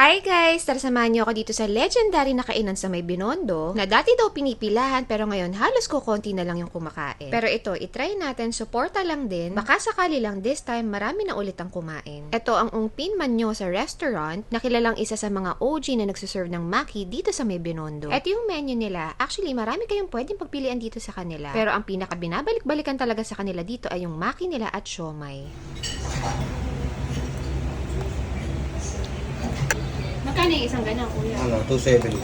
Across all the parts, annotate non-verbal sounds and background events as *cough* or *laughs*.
Hi guys! Tara niyo ako dito sa legendary na kainan sa may Binondo na dati daw pinipilahan pero ngayon halos ko konti na lang yung kumakain. Pero ito, itry natin, suporta lang din. Baka sakali lang this time marami na ulit ang kumain. Ito ang Ungpin Manyo sa restaurant na kilalang isa sa mga OG na nagsuserve ng maki dito sa may Binondo. Ito yung menu nila. Actually, marami kayong pwedeng pagpilian dito sa kanila. Pero ang pinaka binabalik-balikan talaga sa kanila dito ay yung maki nila at siomay. Magkano yung isang ganyan, kuya? Ano, 270.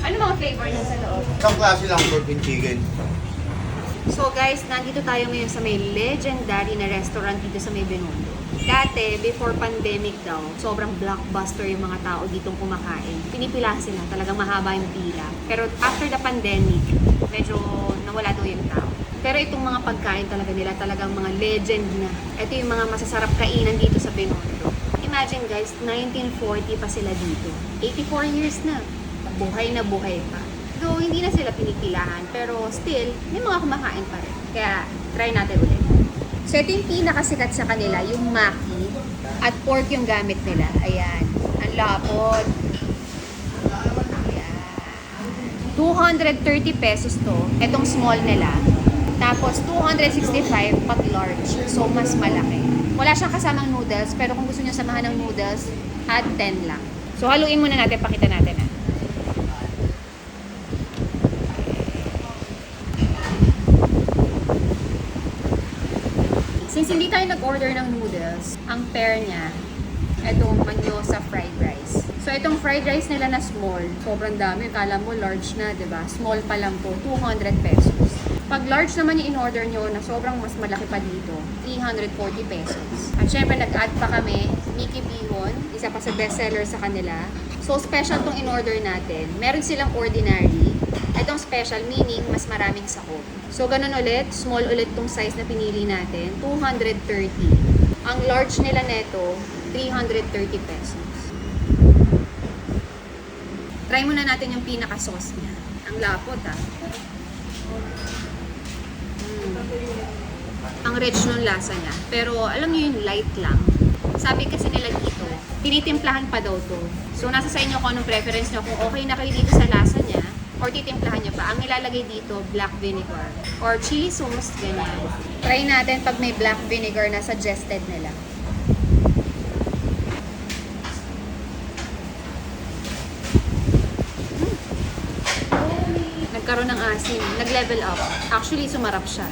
Ano mga flavor niya sa loob? Isang klase lang pork and chicken. So guys, nandito tayo ngayon sa may legendary na restaurant dito sa may Binondo. Dati, before pandemic daw, sobrang blockbuster yung mga tao ditong kumakain. Pinipila sila, talagang mahaba yung pila. Pero after the pandemic, medyo nawala daw yung tao. Pero itong mga pagkain talaga nila, talagang mga legend na. Ito yung mga masasarap kainan dito sa Binondo. Imagine guys, 1940 pa sila dito. 84 years na. Buhay na buhay pa. Though hindi na sila pinipilahan, pero still, may mga kumakain pa rin. Kaya, try natin ulit. So, ito yung pinakasikat sa kanila, yung maki at pork yung gamit nila. Ayan. Ang lapot. Ayan. 230 pesos to. Itong small nila. Tapos, 265 pag large. So, mas malaki. Wala siyang kasamang noodles, pero kung gusto niyo samahan ng noodles, add 10 lang. So, haluin muna natin, pakita natin ah. Since hindi tayo nag-order ng noodles, ang pair niya, itong manyo sa fried rice. So, itong fried rice nila na small, sobrang dami. Kala mo large na, ba? Small pa lang po, 200 pesos. Pag large naman yung in-order nyo na sobrang mas malaki pa dito, 340 pesos. At syempre, nag-add pa kami, Mickey Bihon, isa pa sa bestseller sa kanila. So, special tong in-order natin. Meron silang ordinary. Itong special, meaning mas maraming sahog. So, ganun ulit, small ulit tong size na pinili natin, 230. Ang large nila neto, 330 pesos. Try muna natin yung pinaka-sauce niya. Ang lapot ah. Mm. Ang rich nung lasa niya. Pero alam niyo yung light lang. Sabi kasi nila tinitimplahan pa daw to. So nasa sa inyo kung anong preference niyo. Kung okay na kayo dito sa lasa niya, or titimplahan niyo pa. Ang nilalagay dito, black vinegar. Or chili sauce, ganyan. Try natin pag may black vinegar na suggested nila. nagkaroon ng asin, nag-level up. Actually, sumarap siya.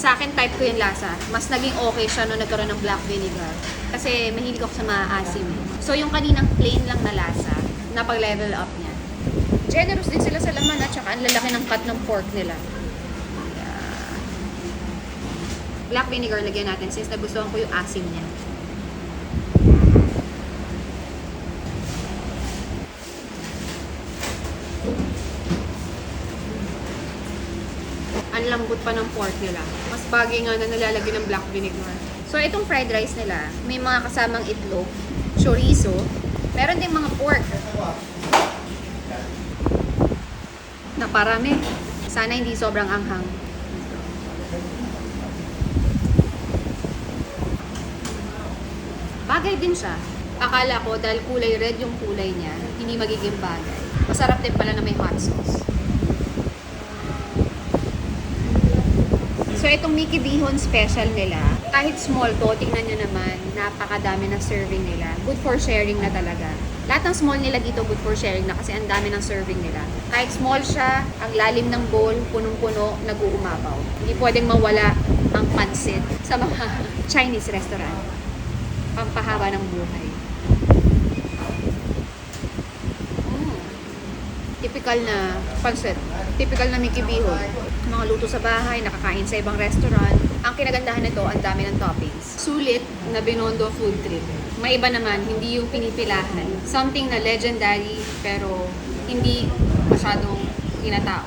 Sa akin, type ko yung lasa. Mas naging okay siya nung nagkaroon ng black vinegar. Kasi mahilig ako sa maasim. So, yung kaninang plain lang na lasa, napag-level up niya. Generous din sila sa laman at saka ang lalaki ng cut ng pork nila. Yeah. Black vinegar lagyan natin since nagustuhan ko yung asim niya. ang lambot pa ng pork nila. Mas bagay nga na nalalagyan ng black vinegar. So, itong fried rice nila, may mga kasamang itlog, chorizo, meron din mga pork. Na parami. Sana hindi sobrang anghang. Bagay din siya. Akala ko dahil kulay red yung kulay niya, hindi magiging bagay. Masarap din pala na may hot sauce. Itong Mickey Bihon special nila, kahit small to, tingnan nyo naman, napakadami ng serving nila. Good for sharing na talaga. Lahat ng small nila dito, good for sharing na kasi ang dami ng serving nila. Kahit small siya, ang lalim ng bowl, punong-puno, nag-uumapaw. Hindi pwedeng mawala ang pansit sa mga *laughs* Chinese restaurant. Pampahaba ng buhay. typical na pancit, typical na Mickey Bihon. Mga luto sa bahay, nakakain sa ibang restaurant. Ang kinagandahan nito, ang dami ng toppings. Sulit na Binondo food trip. May iba naman, hindi yung pinipilahan. Something na legendary, pero hindi masyadong inatao.